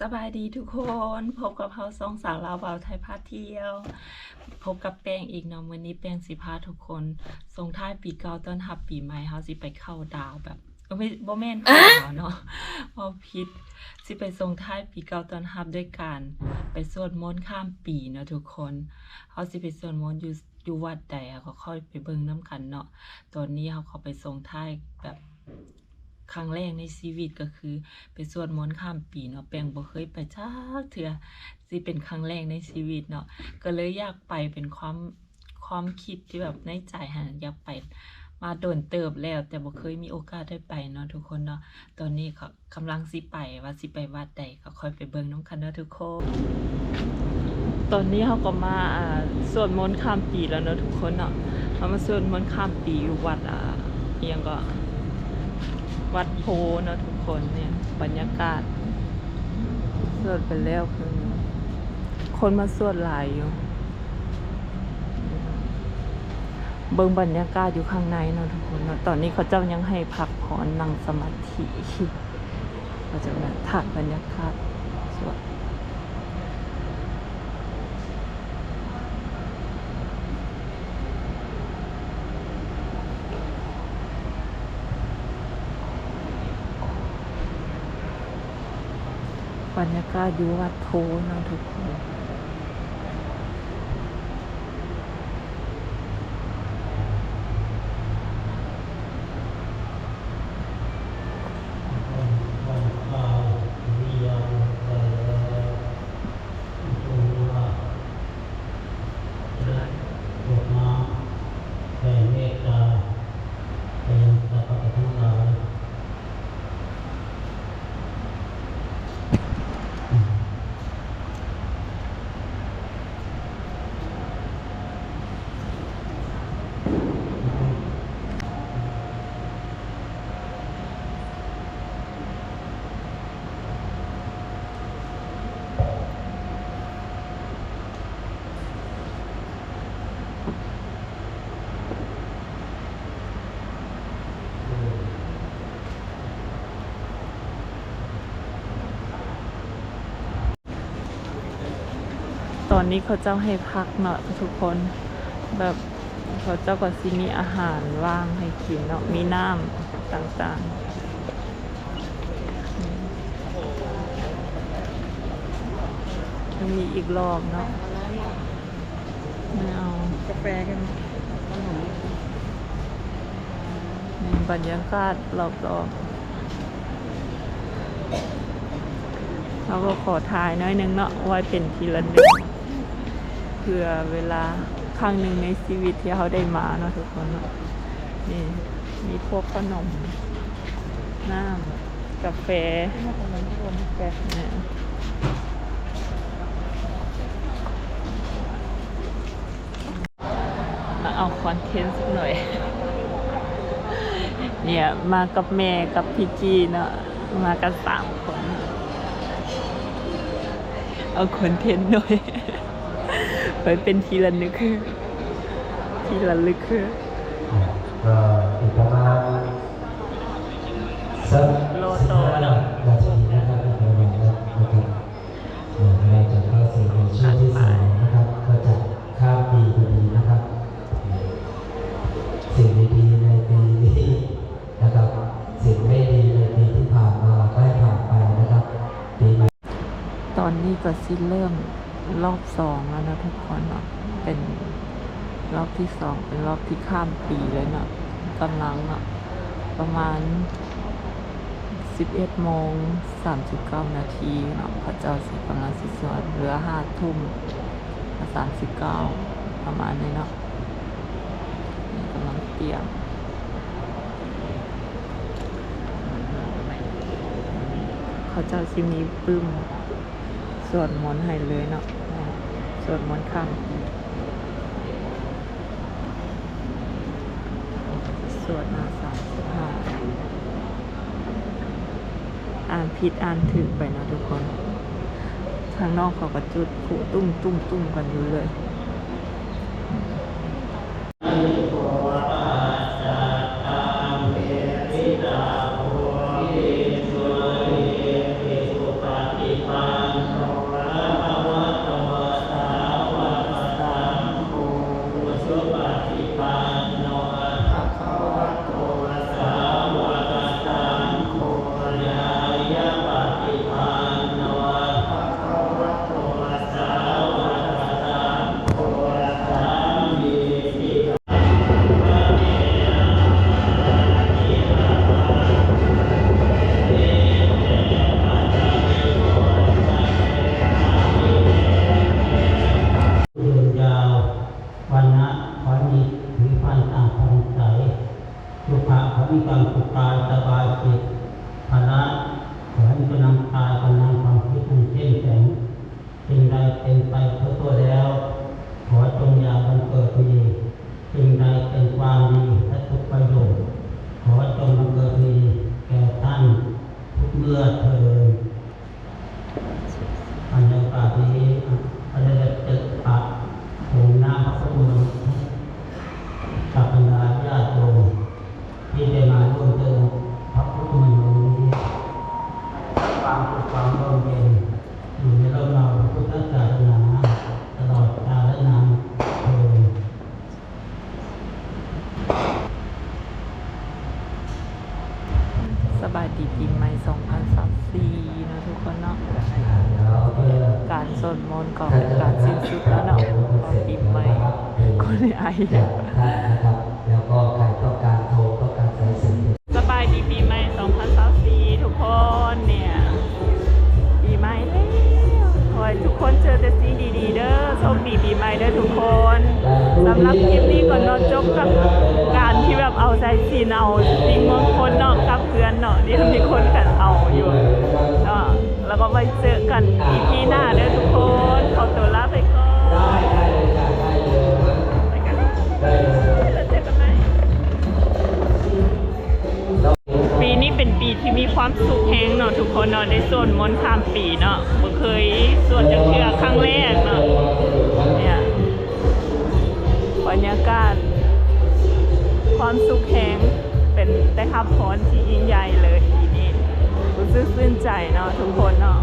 สบายดีทุกคนพบกับเฮาสองสาวลาวบาวไทยพาเที่ยว พบกับแป้งอีกเนาะมื้อนี้แป้งสิพาทุกคนส่งท้ายปีเก่าต้อนรับปีใหม่เฮาสิไปเข้าดาวแบบเอ้ยไม่บ่แม่นเข้าดาวเนาะบ่ผิดสิไปส่งท้ายปีเก่าต้อนรับด้วยการไปสวดมนต์ข้ามปีเนาะทุกคนเฮาสิไปสวดมนต์อยู่อยู่วัดใดอะก็ค่อยไปเบิ่งนํกันเนาะตอนนี้เฮาเข้าไปส่งท้ายแบบ ครั้งแรกในชีวิตก็คือ ไปสวดมนต์ข้ามปีเนาะแปลงบ่เคยไปจักเทื่อสิเป็นครั้งแรกในชีวิตเนาะก็เลยอยากไปเป็นความความคิดที่แบบในใจหันอยากไปมาโดนเติบแล้ว แต่บ่เคยมีโอกาสได้ไปเนาะทุกคนเนาะตอนนี้ก็กำลังสิไปว่าสิไปวัดใดก็คอยไปเบิ่งน้ำกันเนาะทุกคนตอนนี้เขาก็มาสวดมนต์ข้ามปีแล้วเนาะทุกคนเนาะเขามาสวดมนต์ข้ามปีอยู่วัดอ่าเอียงก็ วัดโพนะทุกคนเนี่ยบรรยากาศ สวดไปแล้วคือ คนมาสวดหลายอยู่ เบิ่งบรรยากาศอยู่ข้างในเนาะทุกคนเนาะตอนนี้เขาเจ้ายังให้พักผ่อนนั่งสมาธิเขาจะมาถ่ายบรรยากาศสวด บรรยากาศอยู่วัดโพนอะทุกคน แผ่เมตตาไปยังสรรพสัตว์ทั้งหลาย ต อนนี้เขาเจ้าให้พักเนาะทุกคนแบบเขาเจ้าก็สิมีอาหารว่างให้กินเนาะมีน้ำต่างๆยังมีอีกรอบเนาะไม่เอากาแฟกันขนมนี่บรรยากาศรอบๆเราก็ขอถ่ายน้อยหนึงเนาะไว้เป็นทีละหนึ่ง เพื่อเวลาครั้งหนึ่งในชีวิตที่เขาได้มาเนาะทุกคนเนาะนี่มีพวกขนมน้ำกาแฟมาตรงนั้นรวมกาแฟเนี่ยมาเอาคอนเทนต์สักหน่อย เนี่ยมากับแม่กับพี่จีเนาะมากันสามคน เอาคอนเทนต์หน่อย ไปเป็นทีละนึก ทีละลึกคือก็อีกประมาณสักโลโต15เนอะนาทีนะครับอีกประมาณนั้นนะครับเดี๋ยวเราจะเข้าสู่ในช่วงที่สองนะครับก็จะข้ามปีพอดีนะครับ สิ่งดีๆในปีนี้นะครับ สิ่งไม่ดีในปีที่ผ่านมาได้ผ่านไปนะครับปีใหม่ตอนนี้ก็สิเริ่ม รอบสองแล้วนะทุกคนเนาะเป็นรอบที่สองเป็นรอบที่ข้ามปีเลยเนาะกำลังเนาะประมาณ 11โมง39 นาทีเนาะพระเจ้าสิกำลังสิสวดเหลือห้าทุ่ม39 ประมาณนี้เนาะนี่กำลังเตรียมเขาเจ้าชิมีปึ้มสวดมนต์ให้เลยเนาะ วดมนต์ข้ามสวดมาสามสิบห้าอ่านผิดอ่านถึกไปนะทุกคน ทางนอกเขาก็จุดผูตุ้มตุ้มตุ้มกันอยู่เลย cuidado por causa สวดมนต์ก่อนเป็นการสิ้นสุดแล้วเนาะของปีใหม่คนในไอากท่านะครับแล้วก็ใครต้องการโทรต้องการสายสื่อสบายดีปีใหม่2024ทุกคนเนี่ยปีใหม่แล้วขอให้ทุกคนเจอแต่สิ่งดีๆเด้อโชคดีปีใหม่เด้อทุกคนสำหรับคลิปนี้ก่อนเนจบกับการที่แบบเอาใจซีเอาสิ่งมงคลเนาะกับเพื่อนเนาะเดี๋ยวมีคนกันเอาอยู่แล้วก็ไปเจอกันอีพีหน้า ความสุขแห่งเนาะทุกคนเนาะได้สวนมนต์ข้ามปีเนาะบ่เคยสวดจักเทื่อครั้งแรกเนาะเนี่ยบรรยากาศ ความสุขแห่งเป็นได้รับพรที่ยิ่งใหญ่เลยทีนี้รู้สึกชื่นใจเนาะทุกคนเนาะ